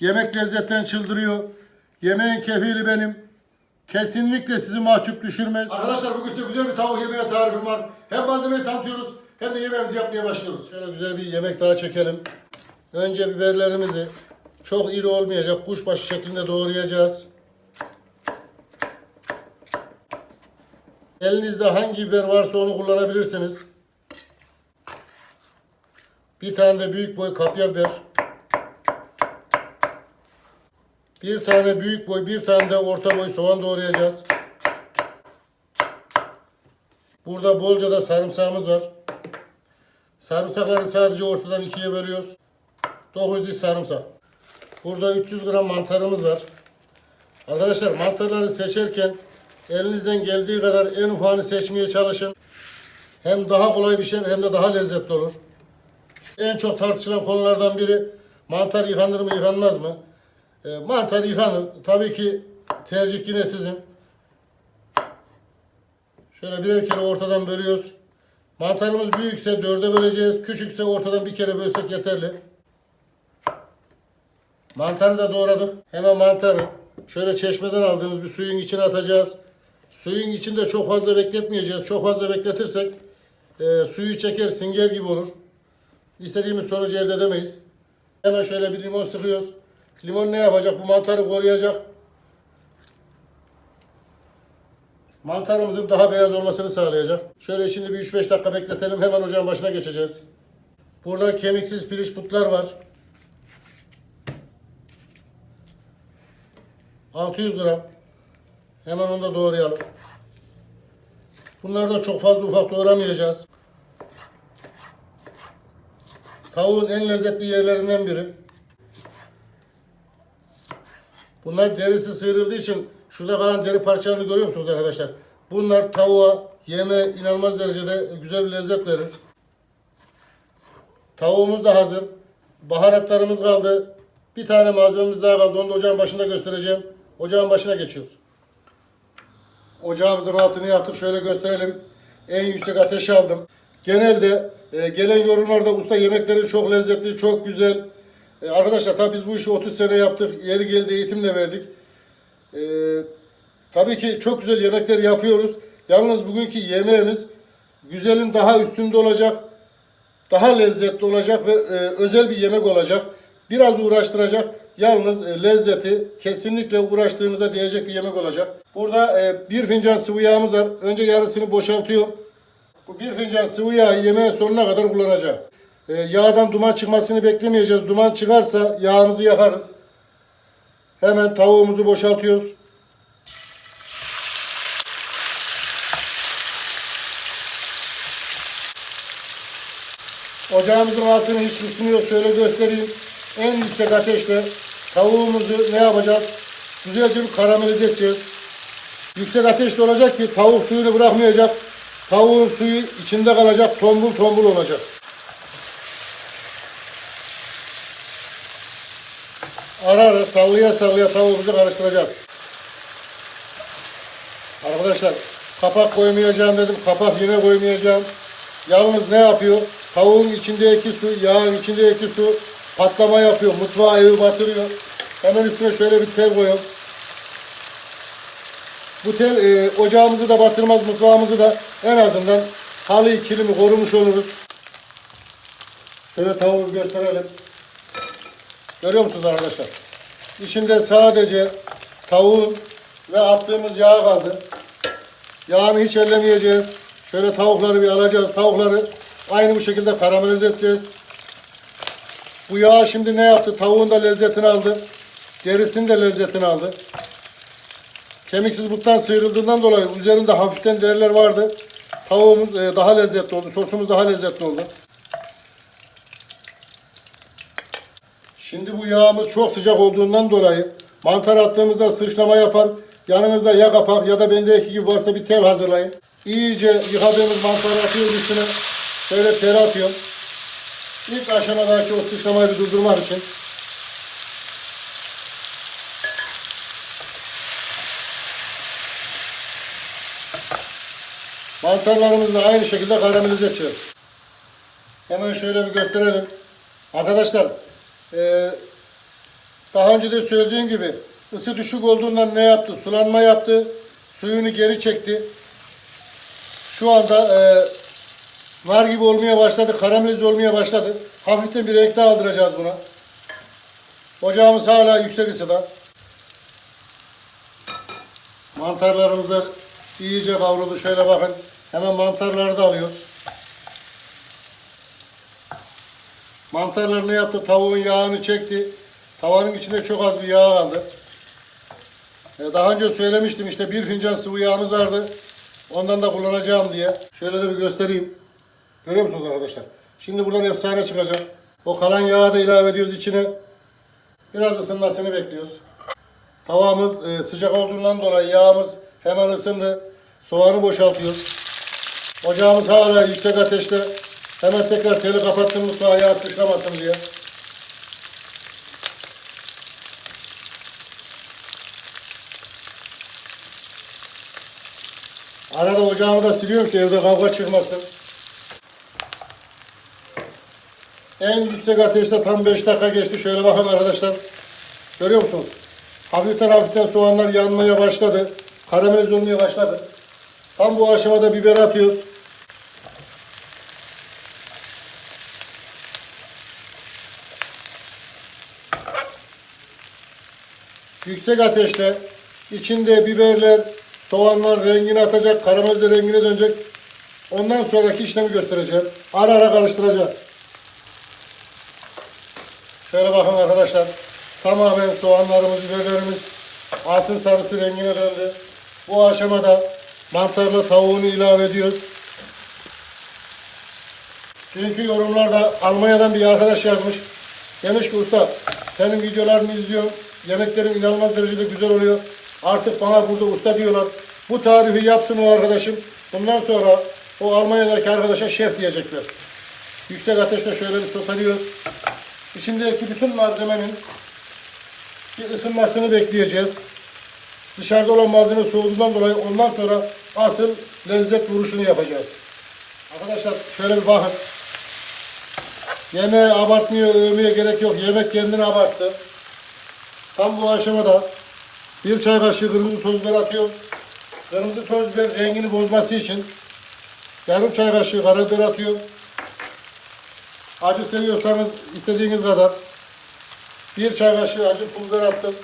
Yemek lezzetten çıldırıyor. Yemeğin kefili benim. Kesinlikle sizi mahcup düşürmez. Arkadaşlar bugün size güzel bir tavuk yemeği tarifim var. Hem malzemeyi tanıtıyoruz hem de yemeğimizi yapmaya başlıyoruz. Şöyle güzel bir yemek daha çekelim. Önce biberlerimizi çok iri olmayacak kuşbaşı şeklinde doğrayacağız. Elinizde hangi biber varsa onu kullanabilirsiniz. Bir tane de büyük boy kapya biber. Bir tane büyük boy, bir tane de orta boy soğan doğrayacağız. Burada bolca da sarımsağımız var. Sarımsakları sadece ortadan ikiye bölüyoruz. 9 diş sarımsak. Burada 300 gram mantarımız var. Arkadaşlar mantarları seçerken elinizden geldiği kadar en ufağını seçmeye çalışın. Hem daha kolay pişer hem de daha lezzetli olur. En çok tartışılan konulardan biri mantar yıkanır mı yıkanmaz mı? E, mantar yıkanır. Tabii ki tercih yine sizin. Şöyle birer kere ortadan bölüyoruz. Mantarımız büyükse dörde böleceğiz. Küçükse ortadan bir kere bölsek yeterli. Mantarı da doğradık. Hemen mantarı şöyle çeşmeden aldığımız bir suyun içine atacağız. Suyun içinde çok fazla bekletmeyeceğiz. Çok fazla bekletirsek e, suyu çeker, singer gibi olur. İstediğimiz sonucu elde edemeyiz. Hemen şöyle bir limon sıkıyoruz. Limon ne yapacak? Bu mantarı koruyacak. Mantarımızın daha beyaz olmasını sağlayacak. Şöyle şimdi bir 3-5 dakika bekletelim. Hemen ocağın başına geçeceğiz. Burada kemiksiz piliç butlar var. 600 gram. Hemen onu da doğrayalım. Bunları da çok fazla ufak doğramayacağız. Tavuğun en lezzetli yerlerinden biri. Bunlar derisi sıyrıldığı için şurada kalan deri parçalarını görüyor musunuz arkadaşlar? Bunlar tavuğa yeme inanılmaz derecede güzel bir lezzet verir. Tavuğumuz da hazır. Baharatlarımız kaldı. Bir tane malzememiz daha kaldı. Onu da ocağın başında göstereceğim. Ocağın başına geçiyoruz. Ocağımızın altını yaktık. Şöyle gösterelim. En yüksek ateşe aldım. Genelde e, gelen yorumlarda usta yemekleri çok lezzetli, çok güzel. E, arkadaşlar tabii biz bu işi 30 sene yaptık. Yeri geldi eğitim de verdik. E, tabii ki çok güzel yemekler yapıyoruz. Yalnız bugünkü yemeğimiz güzelin daha üstünde olacak. Daha lezzetli olacak ve e, özel bir yemek olacak. Biraz uğraştıracak. Yalnız e, lezzeti kesinlikle uğraştığınıza değecek bir yemek olacak. Burada e, bir fincan sıvı yağımız var. Önce yarısını boşaltıyorum. Bu bir fincan sıvı yağı yemeğin sonuna kadar kullanacağım. E, yağdan duman çıkmasını beklemeyeceğiz. Duman çıkarsa yağımızı yakarız. Hemen tavuğumuzu boşaltıyoruz. Ocağımızın altını hiç ısınıyoruz. Şöyle göstereyim. En yüksek ateşte tavuğumuzu ne yapacağız? Güzelce bir karamelize edeceğiz. Yüksek ateşte olacak ki tavuk suyunu bırakmayacak. Tavuğun suyu içinde kalacak. Tombul tombul olacak. Ara ara sallaya sallaya tavuğumuzu karıştıracağız. Arkadaşlar kapak koymayacağım dedim. Kapak yine koymayacağım. Yalnız ne yapıyor? Tavuğun içindeki su, yağın içindeki su patlama yapıyor. Mutfağı evi batırıyor. Hemen üstüne şöyle bir tel koyuyorum. Bu tel e, ocağımızı da batırmaz, mutfağımızı da en azından halıyı, kilimi korumuş oluruz. Şöyle tavuğu gösterelim. Görüyor musunuz arkadaşlar? İçinde sadece tavuğun ve attığımız yağ kaldı. Yağını hiç ellemeyeceğiz. Şöyle tavukları bir alacağız. Tavukları aynı bu şekilde karamelize edeceğiz. Bu yağ şimdi ne yaptı? Tavuğun da lezzetini aldı. Derisinin de lezzetini aldı. Kemiksiz buttan sıyrıldığından dolayı üzerinde hafiften deriler vardı. Tavuğumuz e, daha lezzetli oldu. Sosumuz daha lezzetli oldu. Şimdi bu yağımız çok sıcak olduğundan dolayı mantar attığımızda sıçrama yapar. Yanınızda ya kapak ya da bendeki gibi varsa bir tel hazırlayın. İyice yıkadığımız mantarı atıyoruz üstüne. Şöyle tere atıyorum. İlk aşamadaki o sıçramayı durdurmak için. Mantarlarımızı da aynı şekilde karamelize edeceğiz. Hemen şöyle bir gösterelim. Arkadaşlar e, Daha önce de söylediğim gibi ısı düşük olduğundan ne yaptı? Sulanma yaptı. Suyunu geri çekti. Şu anda e, nar gibi olmaya başladı. Karamelize olmaya başladı. Hafiften bir renk daha aldıracağız buna. Ocağımız hala yüksek ısıda. Mantarlarımız da iyice kavruldu. Şöyle bakın. Hemen mantarları da alıyoruz. Mantarlar ne yaptı? Tavuğun yağını çekti. Tavanın içinde çok az bir yağ kaldı. Ee, Daha önce söylemiştim işte bir fincan sıvı yağımız vardı. Ondan da kullanacağım diye. Şöyle de bir göstereyim. Görüyor musunuz arkadaşlar? Şimdi buradan efsane çıkacak. O kalan yağı da ilave ediyoruz içine. Biraz ısınmasını bekliyoruz. Tavamız e, sıcak olduğundan dolayı yağımız hemen ısındı. Soğanı boşaltıyoruz. Ocağımız hala yüksek ateşte. Hemen tekrar teli kapattım mutfağa yağ sıçramasın diye. Arada ocağımı da siliyorum ki evde kavga çıkmasın. En yüksek ateşte tam 5 dakika geçti. Şöyle bakın arkadaşlar. Görüyor musunuz? Hafiften hafiften soğanlar yanmaya başladı. Karamelize olmaya başladı. Tam bu aşamada biber atıyoruz. Yüksek ateşte içinde biberler, soğanlar rengini atacak, karamelize rengine dönecek. Ondan sonraki işlemi göstereceğim. Ara ara karıştıracağız. Şöyle bakın arkadaşlar. Tamamen soğanlarımız, biberlerimiz altın sarısı rengine döndü. Bu aşamada mantarla tavuğunu ilave ediyoruz. Çünkü yorumlarda Almanya'dan bir arkadaş yazmış. Demiş ki usta senin videolarını izliyorum. Yemeklerin inanılmaz derecede güzel oluyor. Artık bana burada usta diyorlar. Bu tarifi yapsın o arkadaşım. Bundan sonra o Almanya'daki arkadaşa şef diyecekler. Yüksek ateşte şöyle bir soteliyoruz. İçindeki bütün malzemenin bir ısınmasını bekleyeceğiz. Dışarıda olan malzeme soğuduğundan dolayı ondan sonra asıl lezzet vuruşunu yapacağız. Arkadaşlar şöyle bir bakın. Yemeği abartmıyor, övmeye gerek yok. Yemek kendini abarttı. Tam bu aşamada bir çay kaşığı kırmızı toz biber atıyorum. Kırmızı toz biber rengini bozması için yarım çay kaşığı karabiber atıyorum. Acı seviyorsanız istediğiniz kadar bir çay kaşığı acı pul biber attım.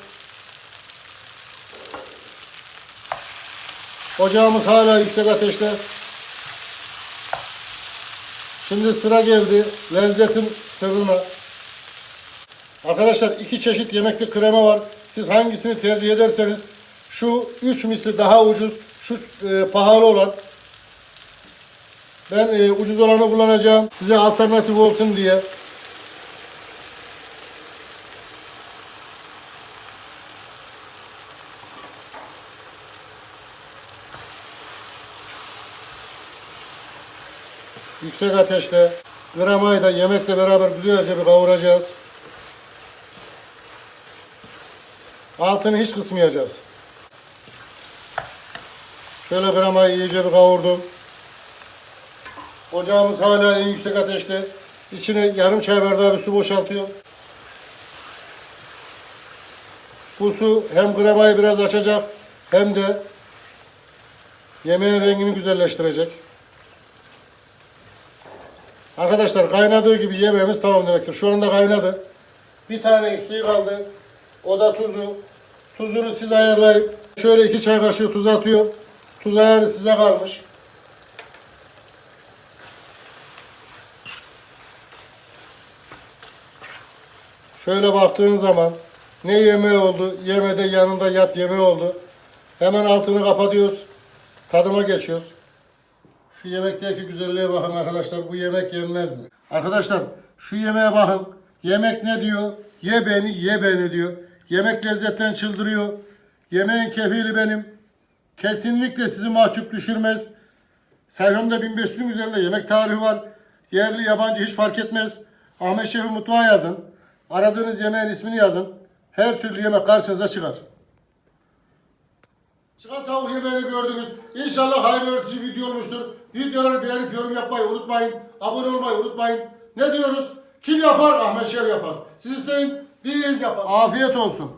Ocağımız hala yüksek ateşte. Şimdi sıra geldi lezzetin sırrına. Arkadaşlar iki çeşit yemekli krema var. Siz hangisini tercih ederseniz şu üç misli daha ucuz, şu e, pahalı olan. Ben e, ucuz olanı kullanacağım. Size alternatif olsun diye. Yüksek ateşte kremayı da yemekle beraber güzelce bir kavuracağız. Altını hiç kısmayacağız. Şöyle kremayı iyice bir kavurdum. Ocağımız hala en yüksek ateşte. İçine yarım çay bardağı bir su boşaltıyor. Bu su hem kremayı biraz açacak hem de yemeğin rengini güzelleştirecek. Arkadaşlar kaynadığı gibi yemeğimiz tamam demektir. Şu anda kaynadı. Bir tane eksiği kaldı. O da tuzu. Tuzunu siz ayarlayıp şöyle iki çay kaşığı tuz atıyor. Tuz ayarı size kalmış. Şöyle baktığın zaman ne yemeği oldu, yemede yanında yat yemeği oldu. Hemen altını kapatıyoruz. Tadıma geçiyoruz. Şu yemekteki güzelliğe bakın arkadaşlar. Bu yemek yenmez mi? Arkadaşlar şu yemeğe bakın. Yemek ne diyor? Ye beni, ye beni diyor. Yemek lezzetten çıldırıyor. Yemeğin kefili benim. Kesinlikle sizi mahcup düşürmez. Sayfamda 1500'ün üzerinde yemek tarihi var. Yerli, yabancı hiç fark etmez. Ahmet Şef'i mutfağa yazın. Aradığınız yemeğin ismini yazın. Her türlü yemek karşınıza çıkar. Çıkan tavuk yemeğini gördünüz. İnşallah hayırlı öğretici video olmuştur. Videoları beğenip yorum yapmayı unutmayın. Abone olmayı unutmayın. Ne diyoruz? Kim yapar? Ahmet Şef yapar. Siz isteyin. Biz yapalım. Afiyet olsun.